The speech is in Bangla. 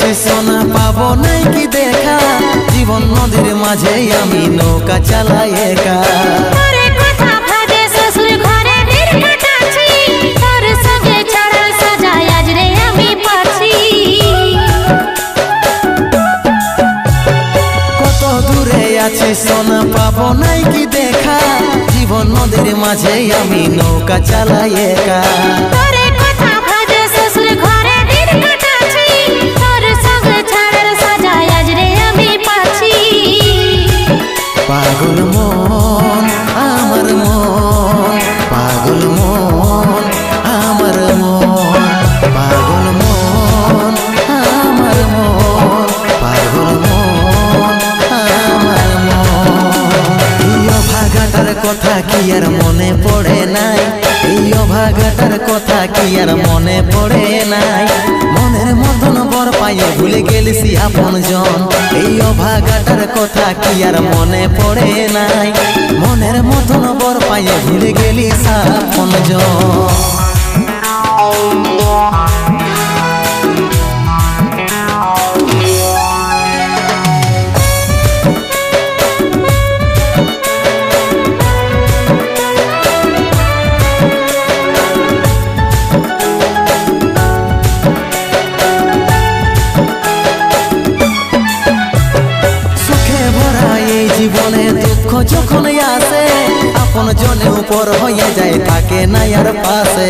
আছি সোনা পাবো নাই কি দেখা। জীবন নদীর মাঝে আমি নৌকা চালাই একা। আছি সোনা পাবো নাই কি দেখা। জীবন নদীর মাঝে আমি নৌকা চালাই একা। পাগল মন, আমার মন, পাগল মন, আমার মন, পাগল মন, আমার মন, পাগল মন, আমার মন। এই অভাগাটার কথা কি আর মনে পড়ে নাই? এই অভাগাটার কথা কি আর মনে পড়ে নাই? মনের মতন বর পাইও, ভুলে গেলিসি আপন জন। এই অভাগাটার কথা কি আর মনে পড়ে নাই? মনের মতন বর পাইও, ভুলে গেলিস আপন জন। যখন আসে আপন জনে উপর হয়ে যায় থাকে না আর পাশে।